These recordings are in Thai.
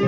โ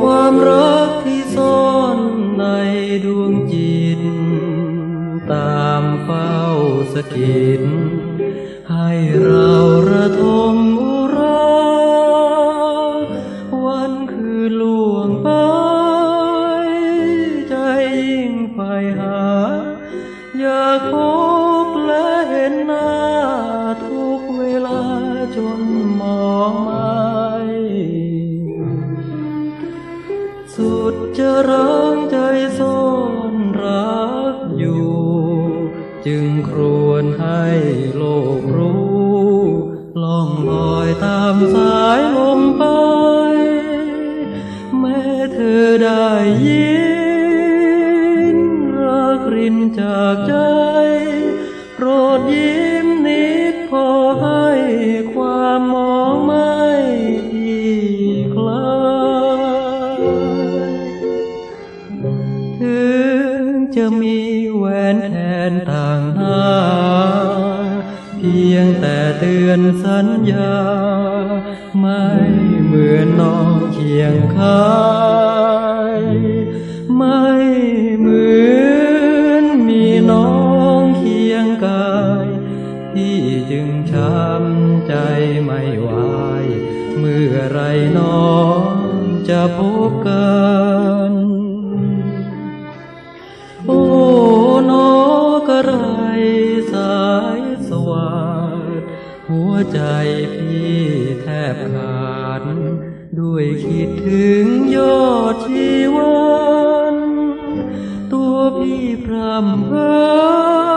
ความรักที่ซ่อนในดวงจิต ตามเฝ้าสะกิดให้เราระทมอุรา วันคือล่วงไป ใจยิ่งไฟหา อยากพบและเห็นหน้าทุกเวลาจนมองม่สุ ครวญให้โลกรู้ล่องลอยตามสายลมไป แม้เธอได้ยินรักรินจากใจ โปรดยิ้มนิดพอให้ความมองไม่อีกคลายถึง จะมีแหวนแทนต่างหน้า เพียงแต่เตือนสัญญา ไม่เหมือนน้องเคียงข้างไม่เหมือนมีน้องเคียงกายพี่จึงช้ำใจไม่ไหวเมื่อไรน้องจะพบกัน ใจพี่แทบขาด ด้วยคิดถึงยอดชีวัน ตัวพี่พรำเพ้อ